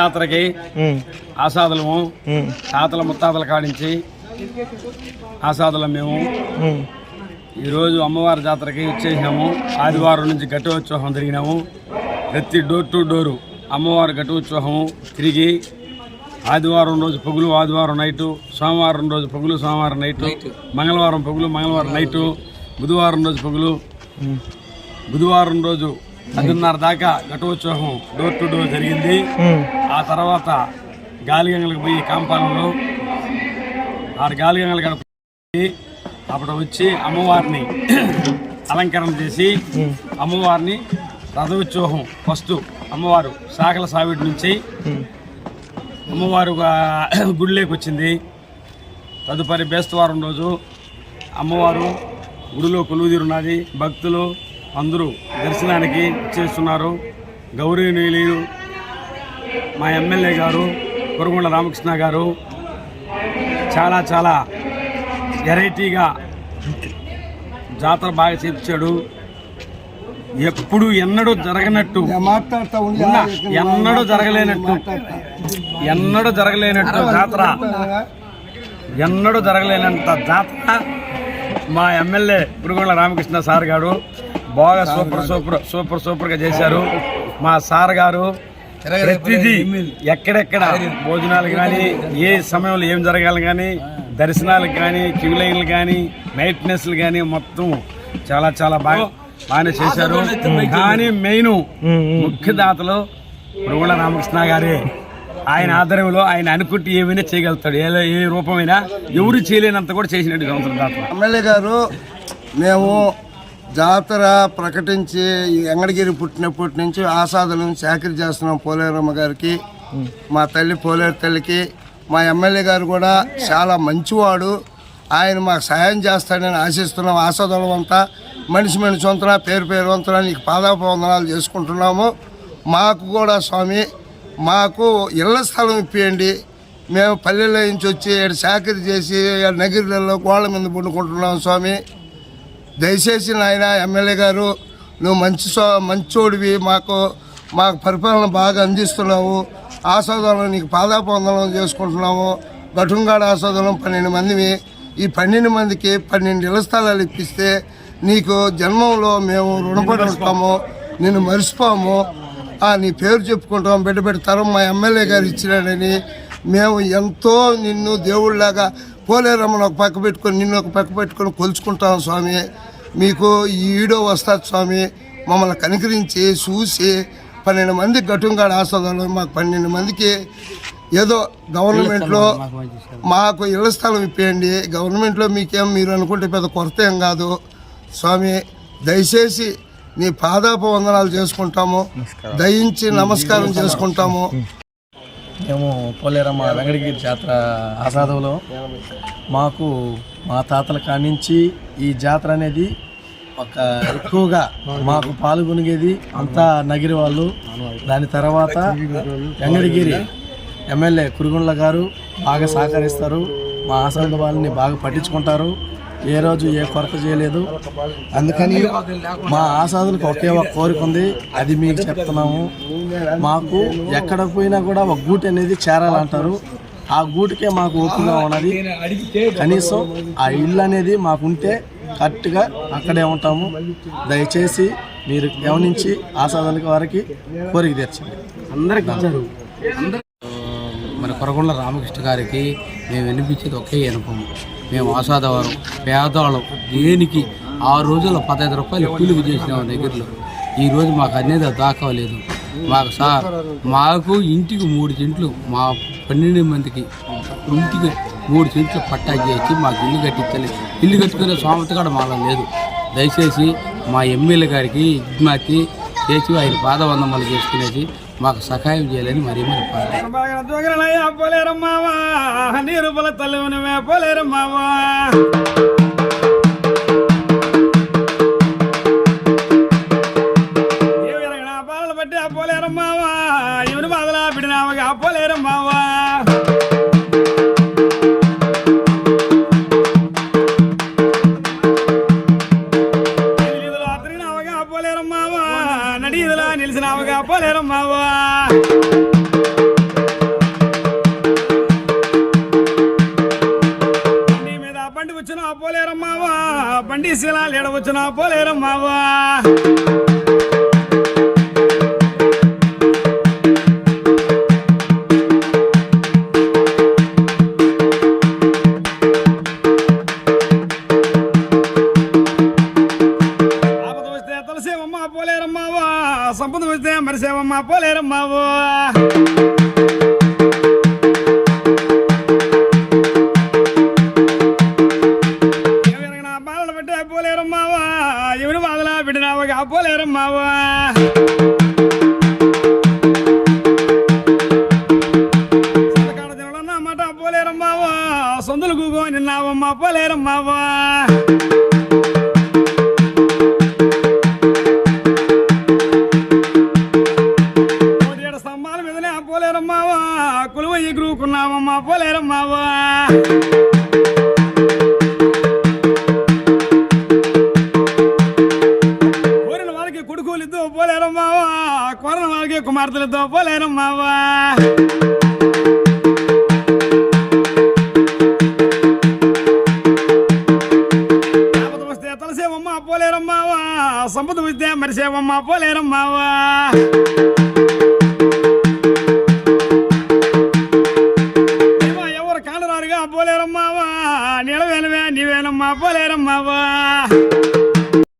జాతరకి ఆసాదులము తాతల ముత్తాతల కాడించి ఆసాదులం మేము. ఈరోజు అమ్మవారి జాతరకి వచ్చేసినాము. ఆదివారం నుంచి ఘటోత్సవం తిరిగినాము ప్రతి డోర్ టు డోరు అమ్మవారి ఘటోత్సవము తిరిగి ఆదివారం రోజు పొగులు ఆదివారం నైటు సోమవారం రోజు పొగులు సోమవారం నైటు మంగళవారం పొగులు మంగళవారం నైటు బుధవారం రోజు పొగులు బుధవారం రోజు పదిన్నర దాకా ఘటోత్సవం డోర్ టు డోర్ జరిగింది. ఆ తర్వాత గాలిగంగలకు పోయి కాంపాలలో ఆరు గాలిగంగలు గడప అప్పుడు వచ్చి అమ్మవారిని అలంకరణ చేసి అమ్మవారిని రథోత్సవం ఫస్ట్ అమ్మవారు శాఖల సావిడి నుంచి అమ్మవారు గుడిలోకి వచ్చింది. తదుపరి బేస్తవారం రోజు అమ్మవారు గుడిలో కొలువుదీరున్నది భక్తులు అందరూ దర్శనానికి చేస్తున్నారు. గౌరవనీయులు మా ఎమ్మెల్యే గారు కురగొండ రామకృష్ణ గారు చాలా చాలా వెరైటీగా జాతర బాగా చేపించాడు. ఎప్పుడు ఎన్నడూ జరగనట్టు ఎన్నడూ జరగలేనట్టు ఎన్నడూ జరగలేనట్టు జాతర. ఎన్నడూ జరగలేనంత జాతర మా ఎమ్మెల్యే గురుగొండ రామకృష్ణ సార్ గారు. బాగా సూపర్ సూపర్ సూపర్ సూపర్గా చేశారు. మా సార్ గారు ప్రతిదీ ఎక్కడెక్కడ భోజనాలు కానీ ఏ సమయంలో ఏం జరగాలి కానీ దర్శనాలకు కానీ క్యూ లైన్లు కానీ నైట్నెస్లు కానీ మొత్తం చాలా చాలా బాగా బాగానే చేశారు. కానీ మెయిన్ ముఖ్య దాతలు గురుగొండ రామకృష్ణ గారే. ఆయన ఆధ్వర్యంలో ఆయన అనుకుంటే ఏమైనా చేయగలుగుతాడు. ఏ ఏ రూపమైనా ఎవరు చేయలేనంత కూడా చేసినట్టు సంవత్సరం దాతలు. ఎమ్మెల్యే గారు మేము జాతర ప్రకటించి ఎంగడగిరి పుట్టినప్పటి నుంచి ఆసాదులను సేకరి చేస్తున్నాం పోలేరమ్మ గారికి మా తల్లి పోలేరు తల్లికి. మా ఎమ్మెల్యే గారు కూడా చాలా మంచివాడు. ఆయన మాకు సహాయం చేస్తాడని ఆశిస్తున్నాం ఆసాదలం అంతా మనిషి మనిషి వంతున పేరు పేరు వంతున నీకు పాదాప వందనాలు చేసుకుంటున్నాము. మాకు కూడా స్వామి మాకు ఇళ్ళ స్థలం ఇప్పియండి. మేము పల్లెల్లో నుంచి వచ్చి ఈడ చేసి నగిరిలలో గోళ్ళ మీద పండుకుంటున్నాం స్వామి. దయచేసి నాయన ఎమ్మెల్యే గారు నువ్వు మంచి స్వా- మంచోడివి మాకు మాకు పరిపాలన బాగా అందిస్తున్నావు ఆస్వాదనం నీకు పాదాపందనం చేసుకుంటున్నాము గటుంగాడ ఆస్వాదనం పన్నెండు మందివి ఈ పన్నెండు మందికి పన్నెండు ఇళ్ళ స్థలాలు ఇప్పిస్తే నీకు జన్మంలో మేము రుణపడి ఉంటాము నిన్ను మర్చిపోము. ఆ, నీ పేరు చెప్పుకుంటాం బిడ్డ బిడ్డ తరం మా ఎమ్మెల్యే గారు ఇచ్చినాడని మేము ఎంతో నిన్ను దేవుళ్ళలాగా పోలేరమ్మను ఒక పక్క పెట్టుకొని నిన్ను ఒక పక్క పెట్టుకొని కొలుచుకుంటాం స్వామి. మీకు ఈ ఈడో వస్తుంది స్వామి. మమ్మల్ని కనికరించి చూసి పన్నెండు మంది గటుంగాడ ఆస్వాదాలు మాకు పన్నెండు మందికి ఏదో గవర్నమెంట్లో మాకు ఇళ్ళ స్థలం. ఇప్పేయండి. గవర్నమెంట్లో మీకేం మీరు అనుకుంటే పెద్ద కొరత ఏం కాదు. స్వామి దయచేసి నీ పాదాప వందనాలు చేసుకుంటాము. దయించి నమస్కారం చేసుకుంటాము. మేము పోలేరమ్మ వెంకటగిరి జాతర ఆసాదంలో మాకు మా తాతల కానించి ఈ జాతర అనేది ఒక ఎక్కువగా మాకు పాల్గొనేది అంతా నగిరి వాళ్ళు. దాని తర్వాత వెంకటగిరి ఎమ్మెల్యే కురుగుండ్ల గారు బాగా సహకరిస్తారు. మా ఆసాద వాళ్ళని బాగా పట్టించుకుంటారు. ఏ రోజు ఏ కొరత చేయలేదు. అందుకని మా ఆసాదులకు ఒకే ఒక కోరిక ఉంది. అది మీకు చెప్తున్నాము. మాకు ఎక్కడ పోయినా కూడా ఒక గూటి అనేది చేరాలంటారు. ఆ గూటికే మాకు ఓపికగా ఉన్నది. కనీసం ఆ ఇల్లు అనేది మాకు ఉంటే కరెక్ట్గా అక్కడే ఉంటాము. దయచేసి మీరు గమనించి ఆసాదానికి వారికి కోరిక తీర్చండి. అందరికి ఇచ్చారు మన కొరకొండ రామకృష్ణ గారికి మేము వినిపించేది ఒకే అనుభవం. మేము ఆసాదవారం పేదవాళ్ళం. దేనికి? ఆ రోజుల్లో పదహైదు రూపాయలు కూలికి చేసిన దగ్గరలో. ఈరోజు మాకు అనేది దాకా లేదు. మాకు సార్ మాకు ఇంటికి మూడు చెంట్లు మా పన్నెండు మందికి ఇంటికి మూడు చెంట్లు పట్టా చేసి మాకు ఇల్లు కట్టించాలి. ఇల్లు కట్టుకునే స్వామత కూడా మాలో లేదు. దయచేసి మా ఎమ్మెల్యే గారికి విజ్ఞప్తి చేసి ఆయన పాదవందమాలు చేసుకునేది మాకు సహాయం చేయాలని మరీ మరి పాడు బాగా దూగలనయ్యా పోలేరమ్మావా నీరు పొల తల్లి పోలేరమ్మావా? ఏ విరగణ పాలలు బట్టి ఆ పోలేరమ్మావా ఎవరి బాధలా బిడినావగా పోలేరమ్మావా? నాడి ఇదిలా నిలిచినావుగా పోలేరమ్మావా? బండి మీద బండి వచ్చినా పోలేరమ్మావా? బండి శిలా లేడ వచ్చినా పోలేరమ్మావా? సంపద పోలేరమ్మావో పోలేరమ్మావా ఎవరికైనా బాధలా పెట్టినావగా పోలేరమ్మావా సొందులు గూగో నిన్నావమ్మా పోలేరమ్మావా కులువ ఎగురుకున్నావమ్మా పోలేరమ్మావా కోరిన వాళ్ళకి కొడుకులిద్దో పోలేరమ్మావా కోరిన వాళ్ళకి కుమార్తెలతో పోలేరమ్మావా వస్తే పోలేరమ్మావా సంపద వస్తే మరిసేవమ్మా పోలేరమ్మావా